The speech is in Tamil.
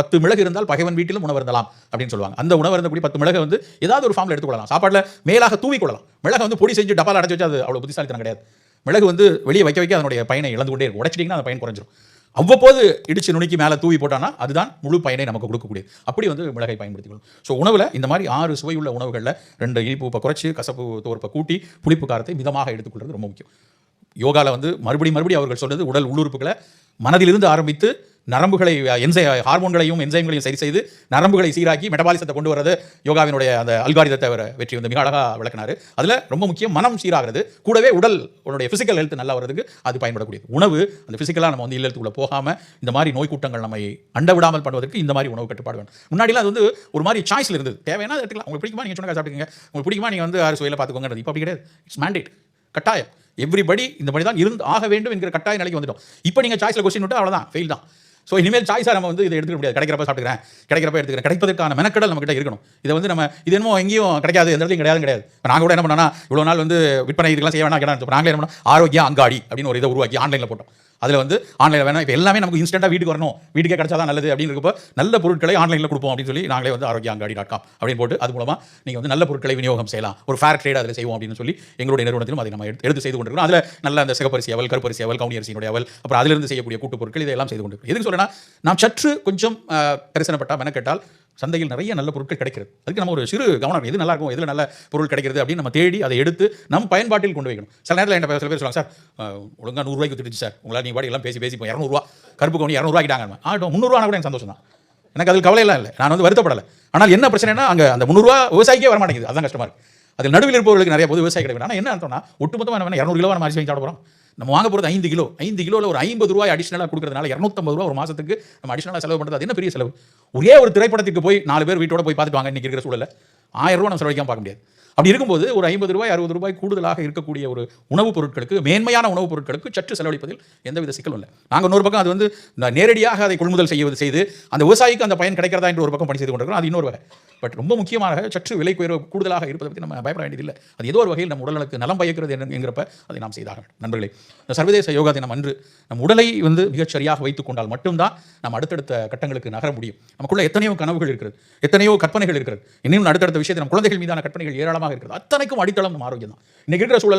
பத்து மிளகு இருந்தால் பகைவன் வீட்டிலும் உணவு இருந்தலாம் அப்படின்னு சொல்லுவாங்க. அந்த உணவு இருந்தக்கூடிய பத்து மிளகு வந்து ஏதாவது ஒரு ஃபார்மில் எடுத்துக்கொள்ளலாம் சாப்பாட்டில் மேலாக தூவி கொள்ளலாம். மிளகு வந்து பொடி செஞ்சு டப்பால் அடைச்சி வச்சு அது அவ்வளோ புத்திசாலித்தனம் கிடையாது. மிளகு வந்து வெளியே வைக்க வைக்க அதனுடைய பயனை இழந்து கொண்டே இருக்கும். உடைச்சிட்டிங்கன்னா அந்த பயன் குறைஞ்சிரும். அவ்வப்போது இடிச்சு நுணுக்கி மேலே தூவி போட்டானா அதுதான் முழு பயனை நமக்கு கொடுக்கக்கூடியது அப்படி வந்து மிளகை பயன்படுத்திக்கணும் ஸோ உணவில் இந்த மாதிரி ஆறு சுவையுள்ள உணவுகளில் ரெண்டு இனிப்பு உப்பை குறைச்சி கசப்பு தோற்பை கூட்டி புளிப்பு காரத்தை மிதமாக எடுத்துக்கொள்வது ரொம்ப முக்கியம். யோகாவில் வந்து மறுபடியும் மறுபடியும் அவர்கள் சொல்கிறது உடல் உள்ளுறுப்புகளை மனதிலிருந்து ஆரம்பித்து நரம்புகளை என்சை ஹார்மோன்களையும் என்சைம்களையும் சரி செய்து நரம்புகளை சீராக்கி மெட்டபாலிசத்தை கொண்டு வரது யோகாவினுடைய அந்த அல்காரிதத்தை வெற்றி வந்து மிக அழகாக விளக்கினார். அதில் ரொம்ப முக்கியம் மனம் சீராகிறது. கூடவே உடல் உன்னுடைய ஃபிசிக்கல் ஹெல்த் நல்லா வரதுக்கு அது பயன்படக்கூடியது. உணவு அந்த ஃபிசிக்கலாக நம்ம வந்து இல்லத்துக்குள்ளே போகாமல் இந்த மாதிரி நோய் கூட்டங்கள் நம்மை அண்ட விடாமல் பண்ணுவதற்கு இந்த மாதிரி உணவு கட்டுப்பாடு வேணும். முன்னாடிலாம் அது வந்து ஒரு மாதிரி சாய்ஸில் இருந்தது. தேவையான எடுத்துக்கலாம். உங்களுக்கு பிடிக்குமா? நீங்கள் சொன்ன சாப்பிட்டுக்கங்க. உங்களுக்கு பிடிக்குமா? நீங்கள் வந்து ஆறு சுவையில் பார்த்துக்கோங்கிறது இப்போ அப்படி கிடையாது. இட்ஸ் மேண்டேட் கட்டாயம். எவ்ரிபடி இந்த மாதிரி தான் இருந்து ஆக வேண்டும் என்கிற கட்டாய நிலைக்கு வந்துட்டோம். இப்போ நீங்கள் சாய்ஸில் கொஸ்டின் விட்டு அவ்வளோதான் ஃபெயில் தான். ஸோ இனிமேல் சாய்ஸாக நம்ம வந்து இதை எடுத்துக்க முடியாது. கிடைக்கிறப்ப சாப்பிட்டுக்கிறேன். கிடைக்கிறப்ப எடுத்துக்கிறேன். கிடைப்பதற்கான மெனக்கடல் நம்மகிட்ட இருக்கணும். இதை வந்து நம்ம இது என்னமோ எங்கேயும் கிடைக்காது. எந்த இடத்துலையும் கிடையாது கிடையாது. இப்போ நாங்கள் கூட என்ன பண்ணோம்னா இவ்வளோ நாள் வந்து விற்பனை இதுக்கெல்லாம் செய்ய வேணாம் கிடையாது நாங்களே என்ன பண்ணோம்? ஆரோக்கிய அங்காடி அப்படின்னு ஒரு இதை உருவாக்கி ஆன்லைனில் போட்டோம். அதில் வந்து ஆன்லைனில் வேணும் இப்போ எல்லாமே நமக்கு இன்ஸ்டன்ட்டாக வீட்டுக்கு வரணும். வீட்டுக்கே கிடச்சா தான் நல்லது அப்படின்னு இருக்கப்போ நல்ல பொருட்களை ஆன்லைனில் கொடுப்போம் அப்படின்னு சொல்லி நாங்களே வந்து ஆரோக்கிய அங்காடி டாட் காம் அப்படின்னு போட்டு அது மூலமாக நீங்கள் வந்து நல்ல பொருட்களை விநியோகம் செய்யலாம். ஒரு ஃபேர் ட்ரேட் அதில் செய்வோம் அப்படின்னு சொல்லி எங்களுடைய நிறுவனத்திலும் அதை நம்ம எடுத்து எடுத்து செய்து கொண்டிருக்கிறோம். அதில் நல்ல அந்த சிகப்பரிசி அவல் கருப்பரிசி அவல் கவுனி அரிசியினுடைய அவல் அப்புறம் அதிலிருந்து செய்யக்கூடிய கூட்டு பொருட்கள் இதெல்லாம் செய்து கொண்டிருக்கிறோம். எதுக்கு சொல்லுன்னா நாம் சற்று கொஞ்சம் கரிசனப்பட்டா மெனக்கெட்டால் சந்தையில் நிறைய நல்ல பொருட்கள் கிடைக்கிறது. அதுக்கு நம்ம ஒரு சிறு கவனம் எது நல்லா இருக்கும் எதில் நல்ல பொருள் கிடைக்கிறது அப்படின்னு நம்ம தேடி அதை எடுத்து நம் பயன்பாட்டில் கொண்டு வைக்கணும். சில நேரத்தில் என்ன சில பேர் சொல்லுவாங்க சார் ஒழுங்காக நூறுரூவாய்க்கு வித்துடுச்சு சார். உங்களால் நீ பாடி எல்லாம் பேசி பேசி இப்போ இரநூறுவா கருப்பு கவுனி இரநூறுவாக்கிட்டாங்க ஆகட்டும் முந்நூறுவா கூட எனக்கு சந்தோஷம் தான். எனக்கு அதில் கவலையெல்லாம் இல்லை. நான் வந்து வருத்தப்படலை. ஆனால் என்ன பிரச்சனைனா அங்கே அந்த முந்நூறுவா விவசாயிக்கே வரமாட்டேங்குது. அதுதான் கஷ்டமாக இருக்குது அதில் நடுவில் இருப்பவர்களுக்கு நிறைய போது விவசாய கிடைக்கும் ஆனால் என்ன அர்த்தம்னா ஒட்டுமொத்தமாக நம்ம இரநூறு கிலோ நம்ம அரிசி வாங்கி சாப்பிட போகிறோம் நம்ம வாங்க போகிறது ஐந்து கிலோ. ஐந்து கிலோவில் ஒரு ஐம்பது ரூபாய் அடிஷனலாக கொடுக்குறதுனால இரநூத்தம்பது ரூபா ஒரு மாதத்துக்கு நம்ம அடிஷனலாக செலவு பண்ணுறது அது என்ன பெரிய செலவு? ஒரே ஒரு திரைப்படத்துக்கு போய் நாலு பேர் வீட்டோட போய் பார்த்துட்டு வாங்க. இன்றைக்கி இருக்கிற சூழலில். ஆயிரம் ரூபா நம்ம செலவழிக்காம பார்க்க முடியாது. அப்படி இருக்கும்போது ஒரு ஐம்பது ரூபாய் அறுபது ரூபாய் கூடுதலாக இருக்கக்கூடிய ஒரு உணவுப் பொருட்களுக்கு மேன்மையான உணவுப் பொருட்களுக்கு சற்று செலவழிப்பதில் எந்தவித சிக்கலும் இல்லை. நாங்கள் இன்னொரு பக்கம் அது வந்து நேரடியாக அதை கொள்முதல் செய்வது செய்து அந்த விவசாயிக்கு அந்த பயன் கிடைக்கிறதா என்று ஒரு பக்கம் பணி செய்து கொண்டிருக்கிறோம். அது இன்னொரு வகை. பட் ரொம்ப முக்கியமாக சற்று விலை உயர்வு கூடுதலாக இருப்பதை பற்றி நம்ம பயப்பட வேண்டியதில்லை. அது ஏதோ ஒரு வகையில் நம்ம உடலுக்கு நலம் பயக்கிறது என்கிறப்ப அதை நாம் செய்தாக வேண்டும். நண்பர்களே இந்த சர்வதேச யோகா தினம் அன்று நம் உடலை வந்து மிகச்சரியாக வைத்துக் கொண்டால் மட்டும்தான் நம்ம அடுத்தடுத்த கட்டங்களுக்கு நகர முடியும். நமக்குள்ள எத்தனையோ கனவுகள் இருக்கிறது எத்தனையோ கற்பனைகள் இருக்கிறது. இன்னும் அடுத்தடுத்த விஷயத்தை நம் குழந்தைகள் மீதான கற்பனைகள் ஏராளமாக இருக்கிறது. அத்தனைக்கும் அடித்தளம் நம்ம ஆரோக்கியம் தான் இன்னைக்கு இருக்கிற சூழல்